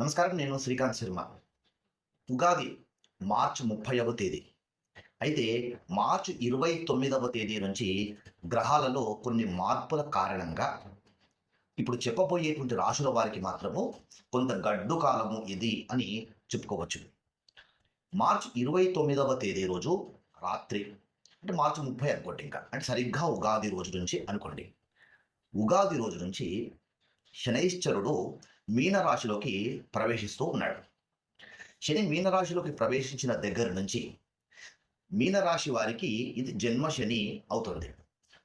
నమస్కారం నేను శ్రీకాంత్ శర్మ. ఉగాది మార్చి ముప్పైవ తేదీ. అయితే మార్చి ఇరవై తొమ్మిదవ తేదీ నుంచి గ్రహాలలో కొన్ని మార్పుల కారణంగా ఇప్పుడు చెప్పబోయేటువంటి రాశుల వారికి మాత్రము కొంత గడ్డు కాలము ఇది అని చెప్పుకోవచ్చు. మార్చి ఇరవై తొమ్మిదవ తేదీ రోజు రాత్రి అంటే మార్చి ముప్పై అనుకోండి ఇంకా అంటే సరిగ్గా ఉగాది రోజు నుంచి అనుకోండి. ఉగాది రోజు నుంచి శనైశ్చరుడు మీనరాశిలోకి ప్రవేశిస్తూ ఉన్నాడు. శని మీనరాశిలోకి ప్రవేశించిన దగ్గర నుంచి మీనరాశి వారికి ఇది జన్మ శని అవుతుంది.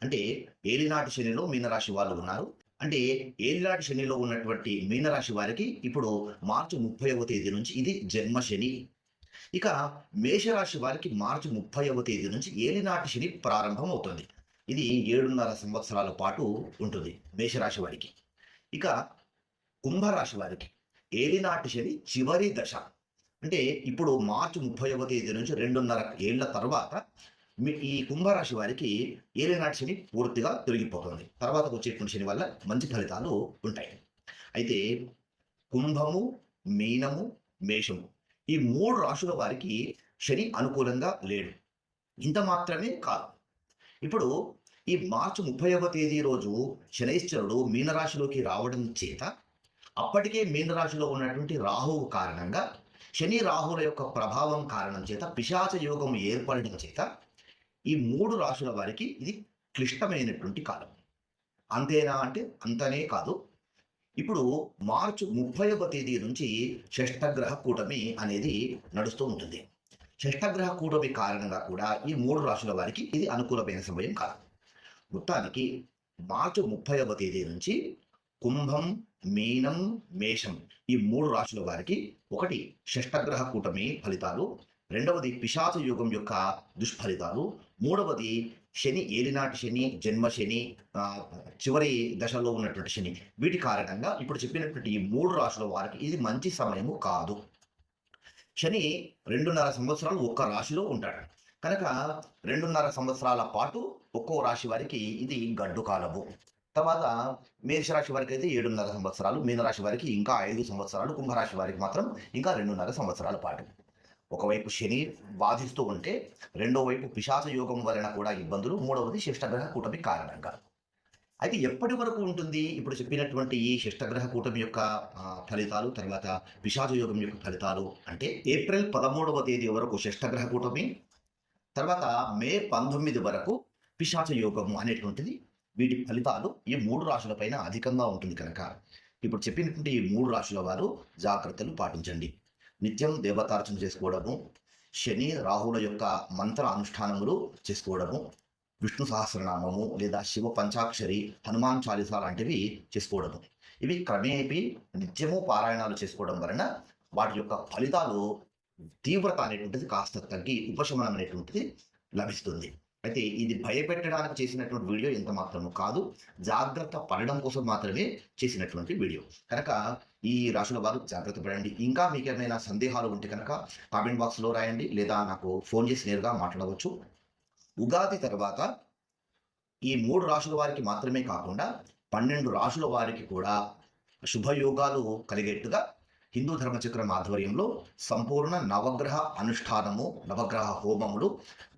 అంటే ఏలినాటి శనిలో మీనరాశి వాళ్ళు ఉన్నారు. అంటే ఏలినాటి శనిలో ఉన్నటువంటి మీనరాశి వారికి ఇప్పుడు మార్చి ముప్పైవ తేదీ నుంచి ఇది జన్మ శని. ఇక మేషరాశి వారికి మార్చి ముప్పైవ తేదీ నుంచి ఏలినాటి శని ప్రారంభం అవుతుంది. ఇది ఏడున్నర సంవత్సరాల పాటు ఉంటుంది మేషరాశి వారికి. ఇక కుంభరాశి వారికి ఏలినాటి శని చివరి దశ. అంటే ఇప్పుడు మార్చి ముప్పైవ తేదీ నుంచి రెండున్నర ఏళ్ళ తర్వాత మీ ఈ కుంభరాశి వారికి ఏలినాటి శని పూర్తిగా తొలగిపోతుంది. తర్వాత వచ్చేటువంటి శని వల్ల మంచి ఫలితాలు ఉంటాయి. అయితే కుంభము మీనము మేషము ఈ మూడు రాశుల వారికి శని అనుకూలంగా లేడు. ఇంత మాత్రమే కాదు. ఇప్పుడు ఈ మార్చి ముప్పైవ తేదీ రోజు శనైశ్వరుడు మీనరాశిలోకి రావడం చేత అప్పటికే మీనరాశిలో ఉన్నటువంటి రాహువు కారణంగా శని రాహుల యొక్క ప్రభావం కారణం చేత పిశాచ యోగం ఏర్పడడం చేత ఈ మూడు రాశుల వారికి ఇది క్లిష్టమైనటువంటి కాలం. అంతేనా అంటే అంతనే కాదు. ఇప్పుడు మార్చి ముప్పైవ తేదీ నుంచి షష్టగ్రహ కూటమి అనేది నడుస్తూ ఉంటుంది. షష్టగ్రహ కూటమి కారణంగా కూడా ఈ మూడు రాశుల వారికి ఇది అనుకూలమైన సమయం కాదు. మొత్తానికి మార్చి ముప్పైవ తేదీ నుంచి కుంభం మీనం మేషం ఈ మూడు రాశుల వారికి ఒకటి షష్టగ్రహ కూటమి ఫలితాలు రెండవది పిశాచ యుగం యొక్క దుష్ఫలితాలు మూడవది శని ఏలినాటి శని జన్మ శని చివరి దశలో ఉన్నటువంటి శని. వీటి కారణంగా ఇప్పుడు చెప్పినటువంటి ఈ మూడు రాశుల వారికి ఇది మంచి సమయము కాదు. శని రెండున్నర సంవత్సరాలు ఒక్క రాశిలో ఉంటాడు. కనుక రెండున్నర సంవత్సరాల పాటు ఒక్కో రాశి వారికి ఇది గడ్డు కాలము తర్వాత మేషరాశి వారికి అయితే ఏడున్నర సంవత్సరాలు మీనరాశి వారికి ఇంకా ఐదు సంవత్సరాలు కుంభరాశి వారికి మాత్రం ఇంకా రెండున్నర సంవత్సరాల పాటు. ఒకవైపు శని బాధిస్తూ ఉంటే రెండో వైపు పిశాచ యోగం వలన కూడా ఇబ్బందులు మూడవది శిష్టగ్రహ కూటమి కారణంగా. అయితే ఎప్పటి వరకు ఉంటుంది? ఇప్పుడు చెప్పినటువంటి ఈ శిష్టగ్రహ కూటమి యొక్క ఫలితాలు తర్వాత పిశాచ యోగం యొక్క ఫలితాలు అంటే ఏప్రిల్ పదమూడవ తేదీ వరకు శిష్టగ్రహ కూటమి తర్వాత మే పంతొమ్మిది వరకు పిశాచ యోగము అనేటువంటిది వీటి ఫలితాలు ఈ మూడు రాశులపైన అధికంగా ఉంటుంది కనుక. ఇప్పుడు చెప్పినటువంటి ఈ మూడు రాశుల వారు జాగ్రత్తలు పాటించండి. నిత్యం దేవతార్చన చేసుకోవడము శని రాహుల యొక్క మంత్ర అనుష్ఠానములు చేసుకోవడము విష్ణు సహస్రనామము లేదా శివ పంచాక్షరి హనుమాన్ చాలీసా లాంటివి చేసుకోవడము. ఇవి క్రమేపీ నిత్యము పారాయణాలు చేసుకోవడం వలన వాటి యొక్క ఫలితాలు తీవ్రత అనేటువంటిది కాస్త తగ్గి ఉపశమనం అనేటువంటిది లభిస్తుంది. అయితే ఇది భయపెట్టడానికి చేసినటువంటి వీడియో ఎంత మాత్రము కాదు. జాగ్రత్త పడడం కోసం మాత్రమే చేసినటువంటి వీడియో. కనుక ఈ రాశుల వారు జాగ్రత్త పడండి. ఇంకా మీకు ఏమైనా సందేహాలు ఉంటే కనుక కామెంట్ బాక్స్లో రాయండి. లేదా నాకు ఫోన్ చేసి నేరుగా మాట్లాడవచ్చు. ఉగాది తర్వాత ఈ మూడు రాశుల వారికి మాత్రమే కాకుండా పన్నెండు రాశుల వారికి కూడా శుభయోగాలు కలిగేట్టుగా హిందూ ధర్మచక్రం ఆధ్వర్యంలో సంపూర్ణ నవగ్రహ అనుష్ఠానము నవగ్రహ హోమములు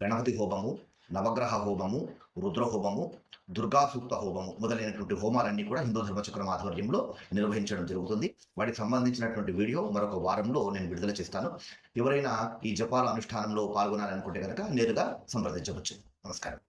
గణపతి హోమము నవగ్రహ హోమము రుద్ర హోమము హోమము మొదలైనటువంటి హోమాలన్నీ కూడా హిందూ ధర్మచక్రం ఆధ్వర్యంలో నిర్వహించడం జరుగుతుంది. వాటికి సంబంధించినటువంటి వీడియో మరొక వారంలో నేను విడుదల చేస్తాను. ఎవరైనా ఈ జపాల అనుష్ఠానంలో పాల్గొనాలనుకుంటే కనుక నేరుగా సంప్రదించవచ్చు. నమస్కారం.